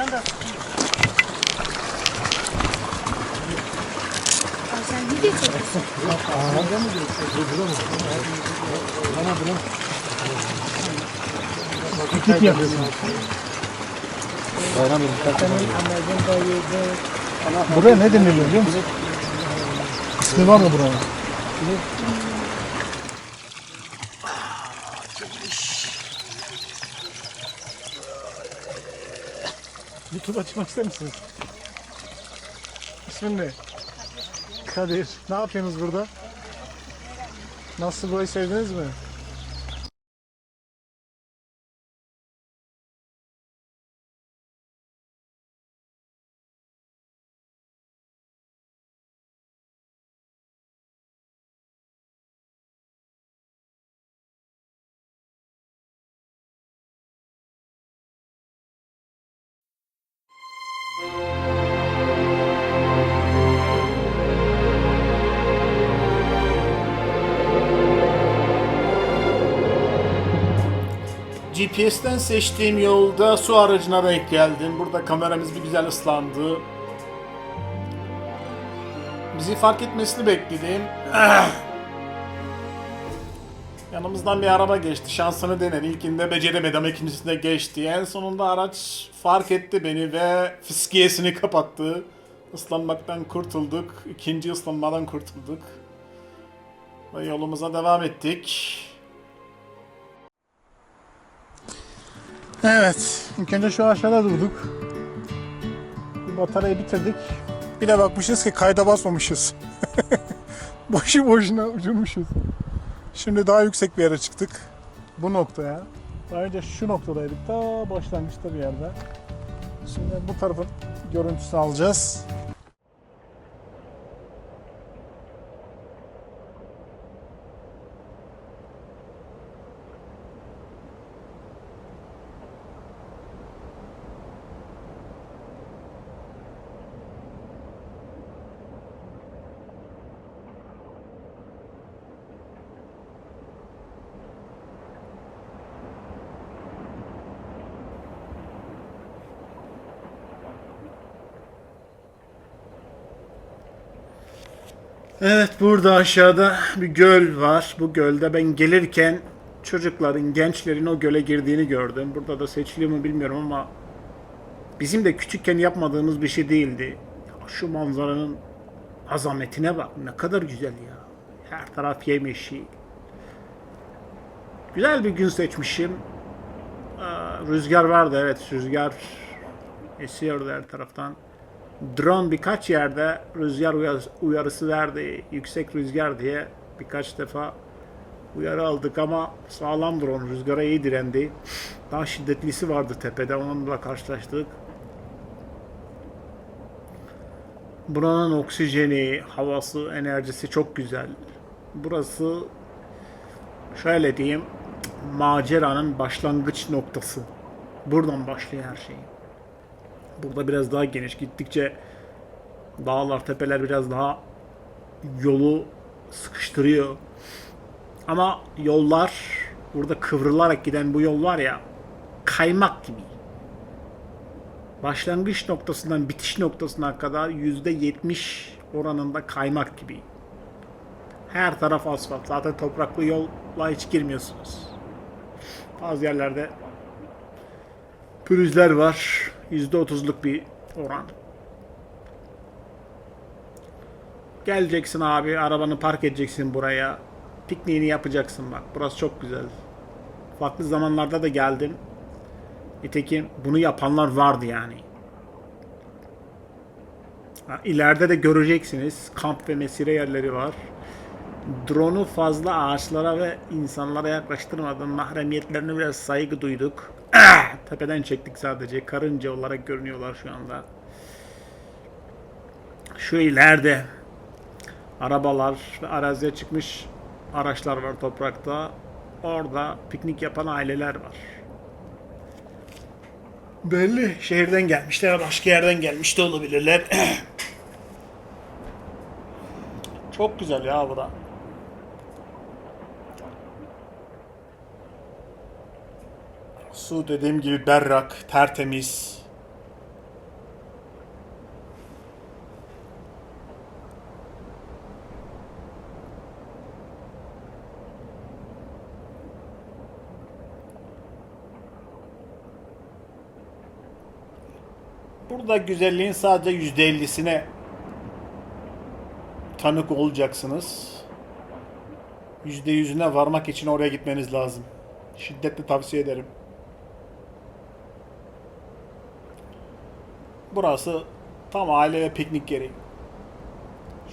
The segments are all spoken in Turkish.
Sen de. Sen video çekiyorsun. Piknik yapıyorsun. Buraya ne deniliyor biliyor musun? İsmi var mı buranın? Tur açmak ister misiniz? İsmin ne? Kadir. Ne yapıyorsunuz burada? Nasıl burayı sevdiniz mi? GPS'ten seçtiğim yolda su aracına denk geldim. Burada kameramız bir güzel ıslandı. Bizi fark etmesini bekledim. Yanımızdan bir araba geçti. Şansını denedi. İlkinde beceremedi ama ikincisinde geçti. En sonunda araç fark etti beni ve fiskiyesini kapattı. Islanmaktan kurtulduk. İkinci ıslanmadan kurtulduk. Ve yolumuza devam ettik. Evet. İlk önce şu aşağıda durduk. Bir bataryayı bitirdik. Bir de bakmışız ki kayda basmamışız. Boşu boşuna uçurmuşuz. Şimdi daha yüksek bir yere çıktık. Bu noktaya. Daha önce şu noktadaydık. Ta başlangıçta bir yerde. Şimdi bu tarafın görüntüsünü alacağız. Evet burada aşağıda bir göl var. Bu gölde ben gelirken çocukların, gençlerin o göle girdiğini gördüm. Burada da seçiliyor mu bilmiyorum ama bizim de küçükken yapmadığımız bir şey değildi. Ya şu manzaranın azametine bak ne kadar güzel ya. Her taraf yemişi. Güzel bir gün seçmişim. Rüzgar vardı evet rüzgar esiyordu her taraftan. Drone birkaç yerde rüzgar uyar- uyarısı verdi. Yüksek rüzgar diye birkaç defa uyarı aldık ama sağlam drone rüzgara iyi direndi. Daha şiddetlisi vardı tepede onunla karşılaştık. Buranın oksijeni, havası, enerjisi çok güzel. Burası şöyle diyeyim maceranın başlangıç noktası. Buradan başlıyor her şey. Burada biraz daha geniş. Gittikçe dağlar, tepeler biraz daha yolu sıkıştırıyor. Ama yollar burada kıvrılarak giden bu yol var ya kaymak gibi. Başlangıç noktasından bitiş noktasına kadar yüzde yetmiş oranında kaymak gibi. Her taraf asfalt. Zaten topraklı yolla hiç girmiyorsunuz. Bazı yerlerde pürüzler var. %30'luk bir oran. Geleceksin abi, arabanı park edeceksin buraya. Pikniğini yapacaksın bak. Burası çok güzel. Farklı zamanlarda da geldim. Nitekim bunu yapanlar vardı yani. İleride de göreceksiniz. Kamp ve mesire yerleri var. Drone'u fazla ağaçlara ve insanlara yaklaştırmadan mahremiyetlerine biraz saygı duyduk. Ah! Tepeden çektik sadece. Karınca olarak görünüyorlar şu anda. Şu ileride arabalar ve araziye çıkmış araçlar var toprakta. Orada piknik yapan aileler var. Belli. Şehirden gelmişler, başka yerden gelmiş de olabilirler. Çok güzel ya bura. Su dediğim gibi berrak, tertemiz, Burada güzelliğin sadece %50'sine tanık olacaksınız. %100'üne varmak için oraya gitmeniz lazım. Şiddetle tavsiye ederim. Burası tam aile ve piknik yeri.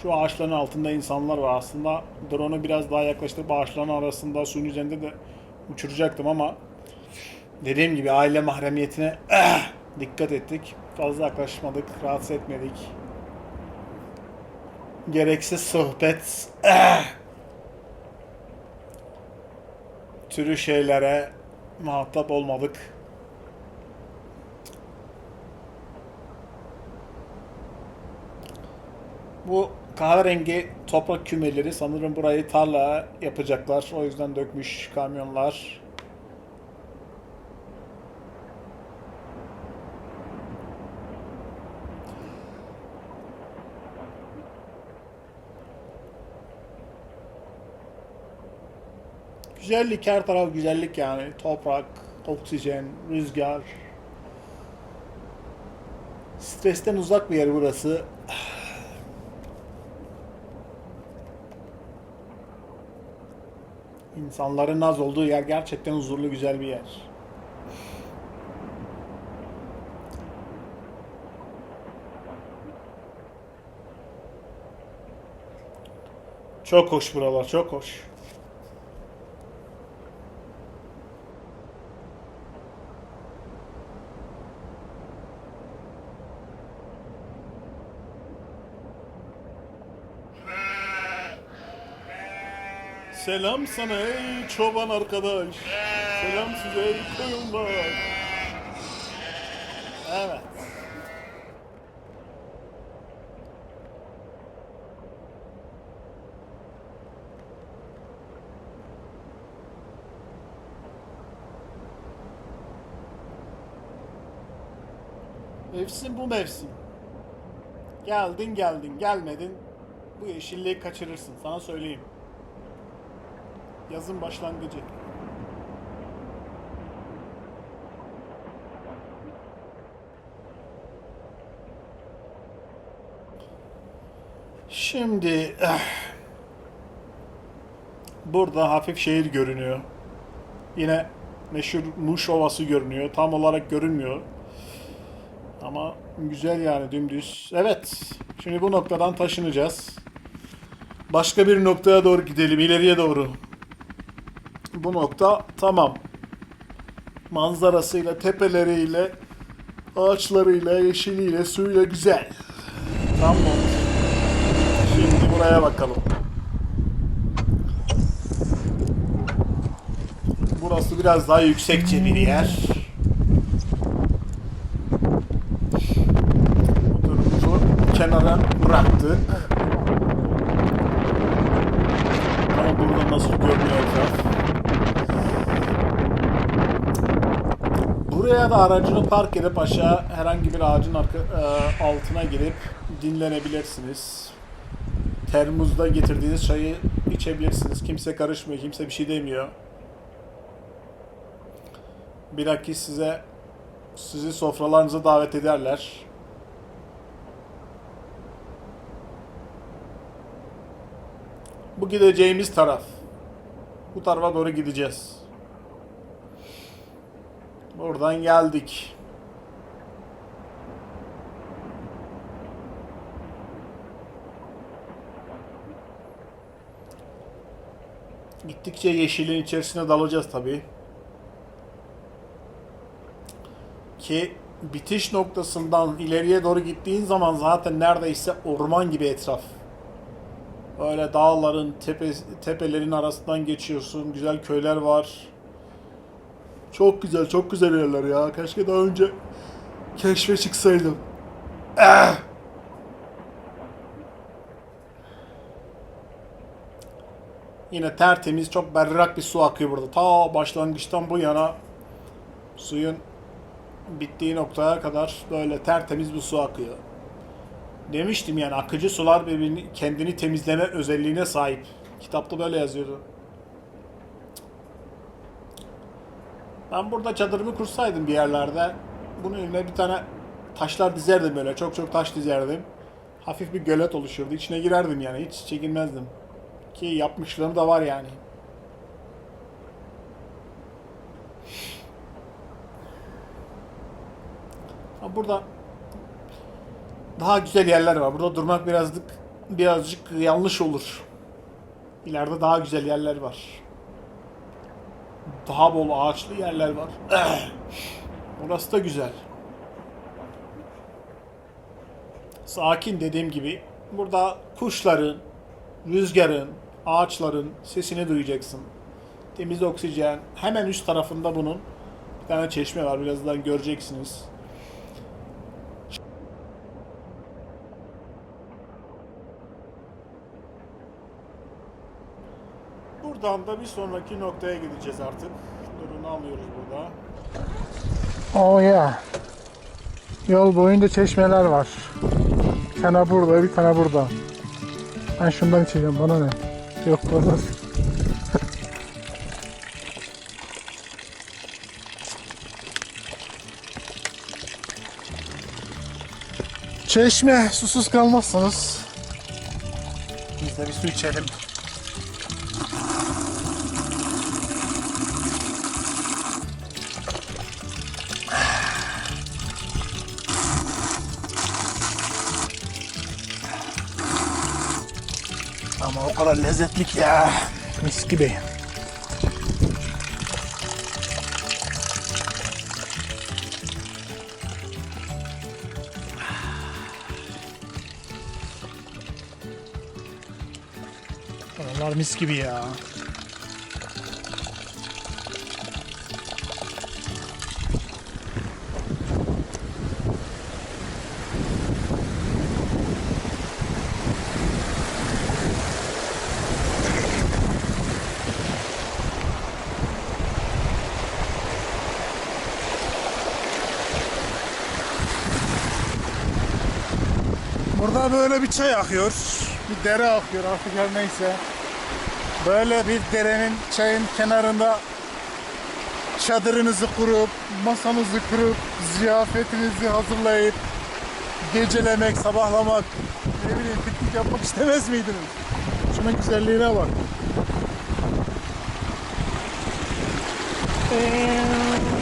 Şu ağaçların altında insanlar var. Aslında drone'u biraz daha yaklaştırıp ağaçların arasında suyun üzerinde de uçuracaktım ama dediğim gibi aile mahremiyetine eh, dikkat ettik. Fazla yaklaşmadık, rahatsız etmedik. Gereksiz sohbet eh, türü şeylere muhatap olmadık. Bu kahverengi toprak kümeleri sanırım burayı tarla yapacaklar. O yüzden dökmüş kamyonlar. Güzellik her taraf güzellik yani. Toprak, oksijen, rüzgar. Stresten uzak bir yer burası. İnsanların az olduğu yer gerçekten huzurlu güzel bir yer. Çok hoş buralar, çok hoş. Selam sana ey çoban arkadaş. Selam size ey koyunlar. Evet. Mevsim bu mevsim. Geldin geldin gelmedin bu yeşilliği kaçırırsın sana söyleyeyim. Yazın başlangıcı. Şimdi eh, burada hafif şehir görünüyor. Yine meşhur Muş Ovası görünüyor. Tam olarak görünmüyor. Ama güzel yani dümdüz. Evet. Şimdi bu noktadan taşınacağız. Başka bir noktaya doğru gidelim. ileriye doğru. Bu nokta tamam. Manzarasıyla, tepeleriyle, ağaçlarıyla, yeşiliyle, suyuyla güzel. Tamam. Şimdi buraya bakalım. Burası biraz daha yüksekçe bir yer. Motorumuzu kenara bıraktık. Ama burada nasıl görünüyor etraf? Da aracını park edip aşağı herhangi bir ağacın e, altına girip dinlenebilirsiniz. Termuzda getirdiğiniz çayı içebilirsiniz. Kimse karışmıyor, kimse bir şey demiyor. Bilakis size sizi sofralarınıza davet ederler. Bu gideceğimiz taraf. Bu tarafa doğru gideceğiz. Buradan geldik. Gittikçe yeşilin içerisine dalacağız tabii. Ki bitiş noktasından ileriye doğru gittiğin zaman zaten neredeyse orman gibi etraf. Böyle dağların, tepe, tepelerin arasından geçiyorsun. Güzel köyler var. Çok güzel, çok güzel yerler ya. Keşke daha önce keşfe çıksaydım. Eh! Yine tertemiz, çok berrak bir su akıyor burada. Ta başlangıçtan bu yana suyun bittiği noktaya kadar böyle tertemiz bir su akıyor. Demiştim yani akıcı sular birbirini kendini temizleme özelliğine sahip. Kitapta böyle yazıyordu. Ben burada çadırımı kursaydım bir yerlerde bunun önüne bir tane taşlar dizerdim böyle. Çok çok taş dizerdim. Hafif bir gölet oluşurdu. İçine girerdim yani. Hiç çekinmezdim. Ki yapmışlığım da var yani. Burada daha güzel yerler var. Burada durmak birazcık birazcık yanlış olur. İleride daha güzel yerler var. Daha bol ağaçlı yerler var. Burası da güzel. Sakin dediğim gibi burada kuşların, rüzgarın, ağaçların sesini duyacaksın. Temiz oksijen. Hemen üst tarafında bunun bir tane çeşme var. Birazdan göreceksiniz. Buradan da bir sonraki noktaya gideceğiz artık. Durunu alıyoruz burada. Oh yeah. Yol boyunca çeşmeler var. Bir tane burada, bir tane burada. Ben şundan içeceğim, bana ne? Yok olmaz. Çeşme, susuz kalmazsanız biz de bir su içelim. Kadar lezzetli ki ya. Mis gibi. Onlar mis gibi ya. Burada böyle bir çay akıyor. Bir dere akıyor artık her neyse. Böyle bir derenin çayın kenarında çadırınızı kurup, masanızı kurup, ziyafetinizi hazırlayıp, gecelemek, sabahlamak, ne bileyim piknik yapmak istemez miydiniz? Şunun güzelliğine bak. Evet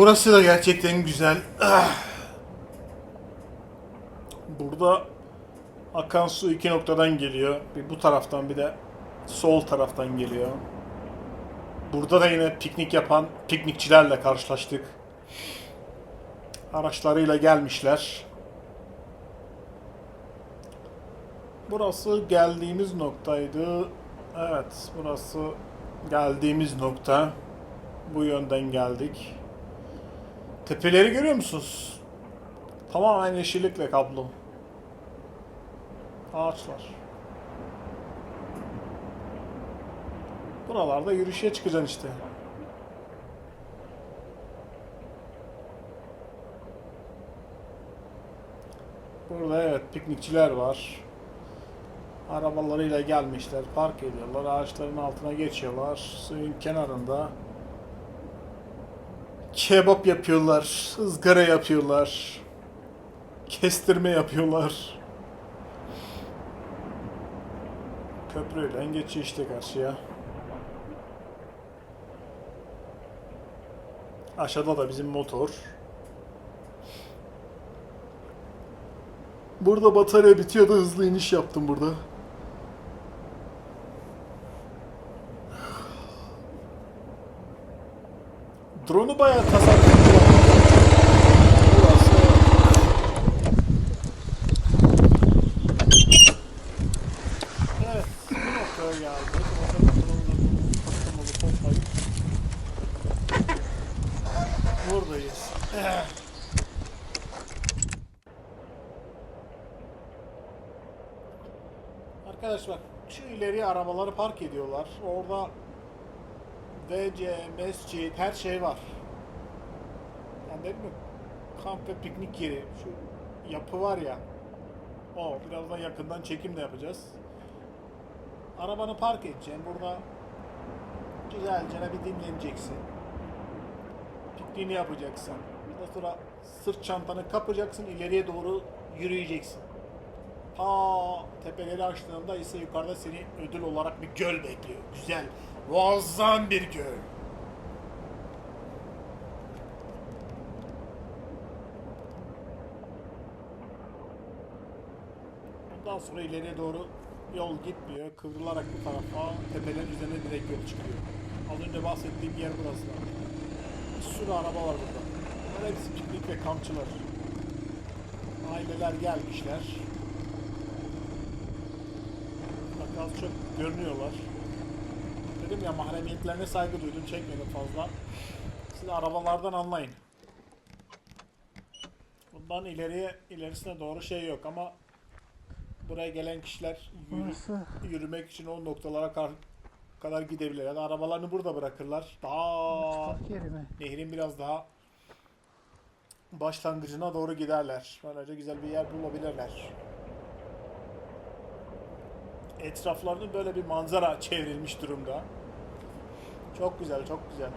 burası da gerçekten güzel. Ah. Burada akan su iki noktadan geliyor. Bir bu taraftan bir de sol taraftan geliyor. Burada da yine piknik yapan piknikçilerle karşılaştık. Araçlarıyla gelmişler. Burası geldiğimiz noktaydı. Evet, burası geldiğimiz nokta. Bu yönden geldik. Tepeleri görüyor musunuz? Tamamen yeşillikle kaplı. Ağaçlar. Buralarda yürüyüşe çıkacaksın işte. Burada evet piknikçiler var. Arabalarıyla gelmişler, park ediyorlar, ağaçların altına geçiyorlar, suyun kenarında kebap yapıyorlar, ızgara yapıyorlar, kestirme yapıyorlar. Köprüyle geçiyor işte karşıya. Aşağıda da bizim motor. Burada batarya bitiyordu hızlı iniş yaptım burada. Drone'u bayağı tasarladılar. Buradayız. Arkadaşlar şu ileri arabaları park ediyorlar. Orada DC, mescit her şey var. Yani dedim mi? Kamp ve piknik yeri. Şu yapı var ya. O birazdan yakından çekim de yapacağız. Arabanı park edeceksin. Burada güzelce bir dinleneceksin. Pikniğini yapacaksın. Ondan sonra sırt çantanı kapacaksın. ileriye doğru yürüyeceksin. Ta tepeleri açtığında ise yukarıda seni ödül olarak bir göl bekliyor. Güzel, muazzam bir göl. Ondan sonra ileriye doğru yol gitmiyor. Kıvrılarak bu tarafa tepelerin üzerine direkt yol çıkıyor. Az önce bahsettiğim yer burası. Bir sürü araba var burada. Bunlar hepsi piknik ve kampçılar. Aileler gelmişler. Bak az çok görünüyorlar. Dedim ya mahremiyetlerine saygı duydum. Çekmedim fazla. Siz arabalardan anlayın. Bundan ileriye ilerisine doğru şey yok ama buraya gelen kişiler yürü- yürümek için o noktalara kar- kadar gidebilirler. Ya da arabalarını burada bırakırlar. Daha nehrin biraz daha başlangıcına doğru giderler. Böylece güzel bir yer bulabilirler. Etraflarını böyle bir manzara çevrilmiş durumda. Çok güzel, çok güzel.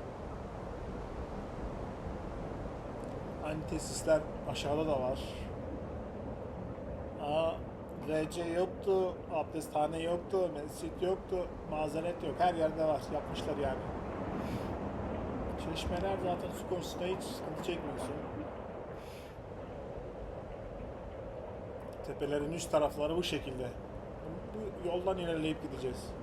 Aynı tesisler aşağıda da var. Aa, RC yoktu, abdesthane yoktu, mescit yoktu, mazeret yok. Her yerde var, yapmışlar yani. Çeşmeler zaten su konusunda hiç sıkıntı çekmiyorsun. Tepelerin üst tarafları bu şekilde. Bu yoldan ilerleyip gideceğiz.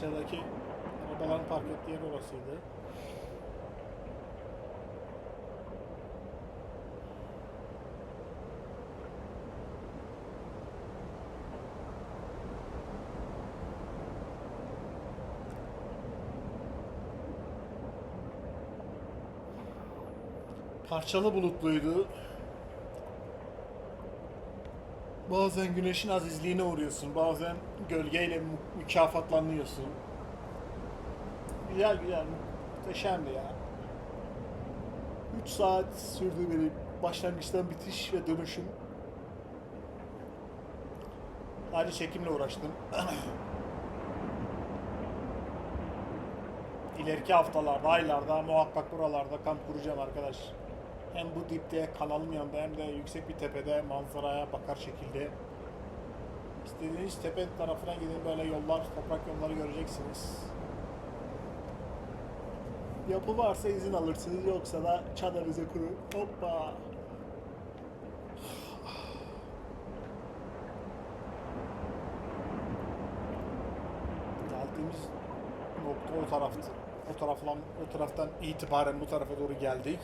Aşağıdaki arabaların park ettiği yer orasıydı. Parçalı bulutluydu. Bazen güneşin azizliğine uğruyorsun, bazen gölgeyle mü- mükafatlanıyorsun. Güzel güzel, muhteşemdi ya. 3 saat sürdü benim başlangıçtan bitiş ve dönüşüm. Sadece çekimle uğraştım. İleriki haftalarda, aylarda muhakkak buralarda kamp kuracağım arkadaş. Hem bu dipte kanalın yanında hem de yüksek bir tepede manzaraya bakar şekilde. İstediğiniz tepe tarafına gidin böyle yollar, toprak yolları göreceksiniz. Yapı varsa izin alırsınız yoksa da çadırınızı kurun. Hoppa. Geldiğimiz nokta o taraftı. O taraftan, o taraftan itibaren bu tarafa doğru geldik.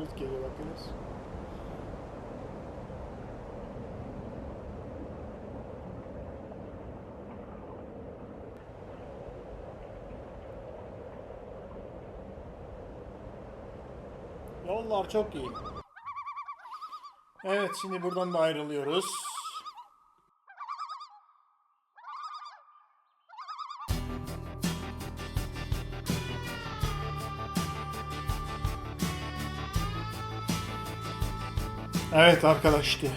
Bulut geliyor bakınız. Yollar çok iyi. Evet şimdi buradan da ayrılıyoruz. Evet arkadaşlar.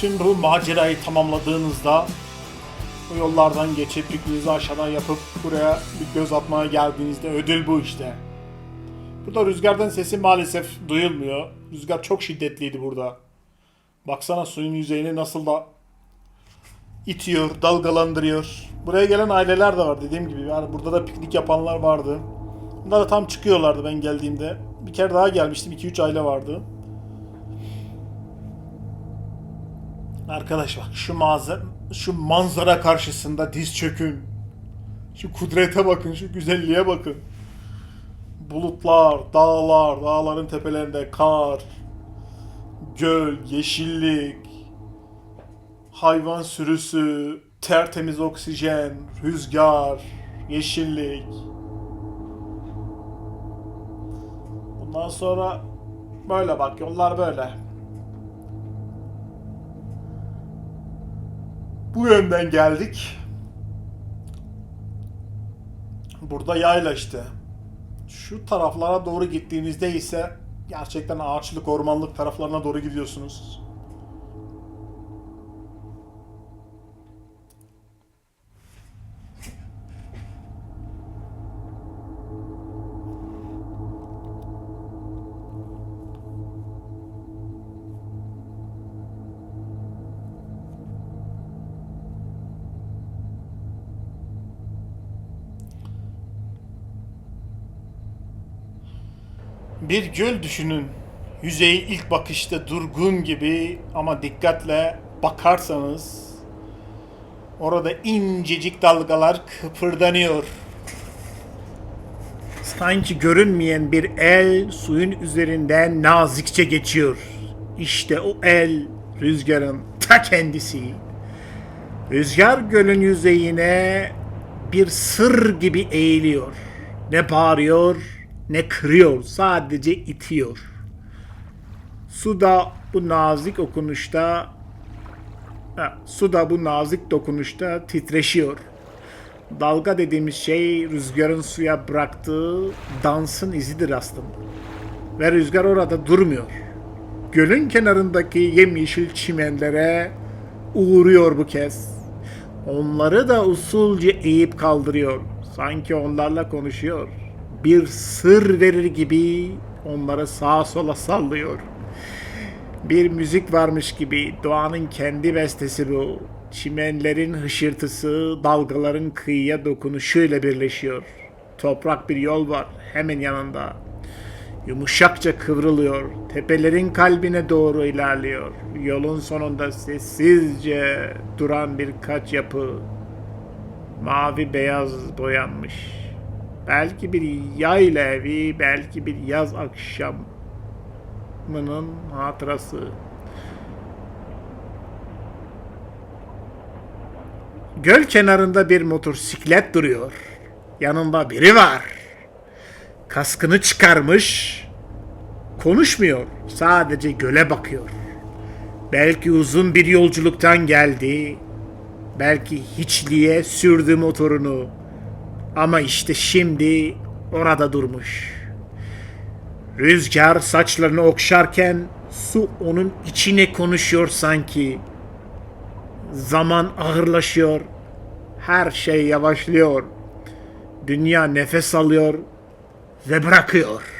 Tüm bu macerayı tamamladığınızda bu yollardan geçip yükünüzü aşağıdan yapıp buraya bir göz atmaya geldiğinizde ödül bu işte. Burada rüzgardan sesi maalesef duyulmuyor. Rüzgar çok şiddetliydi burada. Baksana suyun yüzeyini nasıl da itiyor, dalgalandırıyor. Buraya gelen aileler de var dediğim gibi. Yani burada da piknik yapanlar vardı. Bunlar da tam çıkıyorlardı ben geldiğimde. Bir kere daha gelmiştim. 2-3 aile vardı. Arkadaş bak şu manzara, şu manzara karşısında diz çökün. Şu kudrete bakın, şu güzelliğe bakın. Bulutlar, dağlar, dağların tepelerinde kar, göl, yeşillik, hayvan sürüsü, tertemiz oksijen, rüzgar, yeşillik. Bundan sonra böyle bak, yollar böyle. Bu yönden geldik. Burada yayla işte. Şu taraflara doğru gittiğinizde ise gerçekten ağaçlık, ormanlık taraflarına doğru gidiyorsunuz. Bir göl düşünün. Yüzeyi ilk bakışta durgun gibi ama dikkatle bakarsanız orada incecik dalgalar kıpırdanıyor. Sanki görünmeyen bir el suyun üzerinden nazikçe geçiyor. İşte o el rüzgarın ta kendisi. Rüzgar gölün yüzeyine bir sır gibi eğiliyor. Ne bağırıyor ne kırıyor, sadece itiyor. Su da bu nazik okunuşta ha, su da bu nazik dokunuşta titreşiyor. Dalga dediğimiz şey rüzgarın suya bıraktığı dansın izidir aslında. Ve rüzgar orada durmuyor. Gölün kenarındaki yemyeşil çimenlere uğruyor bu kez. Onları da usulca eğip kaldırıyor. Sanki onlarla konuşuyor. Bir sır verir gibi onları sağa sola sallıyor. Bir müzik varmış gibi doğanın kendi bestesi bu. Çimenlerin hışırtısı, dalgaların kıyıya dokunuşuyla birleşiyor. Toprak bir yol var hemen yanında. Yumuşakça kıvrılıyor. Tepelerin kalbine doğru ilerliyor. Yolun sonunda sessizce duran birkaç yapı. Mavi beyaz boyanmış. Belki bir yayla evi, belki bir yaz akşamının hatırası. Göl kenarında bir motosiklet duruyor. Yanında biri var. Kaskını çıkarmış. Konuşmuyor. Sadece göle bakıyor. Belki uzun bir yolculuktan geldi. Belki hiçliğe sürdü motorunu. Ama işte şimdi orada durmuş. Rüzgar saçlarını okşarken su onun içine konuşuyor sanki. Zaman ağırlaşıyor. Her şey yavaşlıyor. Dünya nefes alıyor ve bırakıyor.